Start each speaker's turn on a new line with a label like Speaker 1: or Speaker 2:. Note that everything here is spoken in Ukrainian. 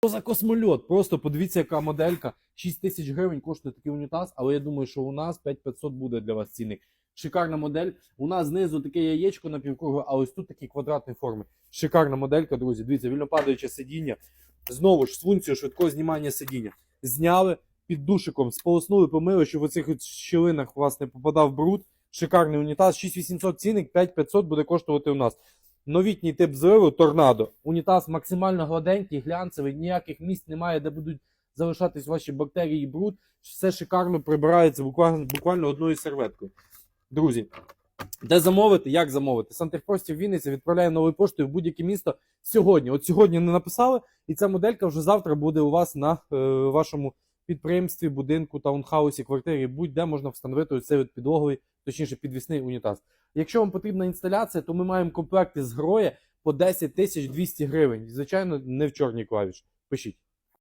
Speaker 1: Що за космольот? Просто подивіться, яка моделька. 6 тисяч гривень коштує такий унітаз, але я думаю, що у нас 5500 буде для вас цінник. Шикарна модель. У нас знизу таке яєчко напівкругле, а ось тут такі квадратні форми. Шикарна моделька, друзі. Дивіться, вільнопадаюче сидіння. Знову ж з функцією швидкого знімання сидіння. Зняли під душиком, сполоснули, помили, щоб в оцих щілинах у вас не попадав бруд. Шикарний унітаз. 6800 цінник, 5500 буде коштувати у нас. Новітній тип зливу торнадо. Унітаз максимально гладенький, глянцевий, ніяких місць немає, де будуть залишатись ваші бактерії і бруд. Все шикарно прибирається буквально, буквально одною серветкою. Друзі, де замовити, як замовити? Сантехпростів Вінниця відправляє новою поштою в будь-яке місто сьогодні. От сьогодні не написали, і ця моделька вже завтра буде у вас на е, вашому підприємстві, будинку, таунхаусі, квартирі, будь-де можна встановити цей підлоговий, точніше підвісний унітаз. Якщо вам потрібна інсталяція, то ми маємо комплекти з гроя по 10 тисяч 200 гривень. Звичайно, не в чорній клавіші. Пишіть.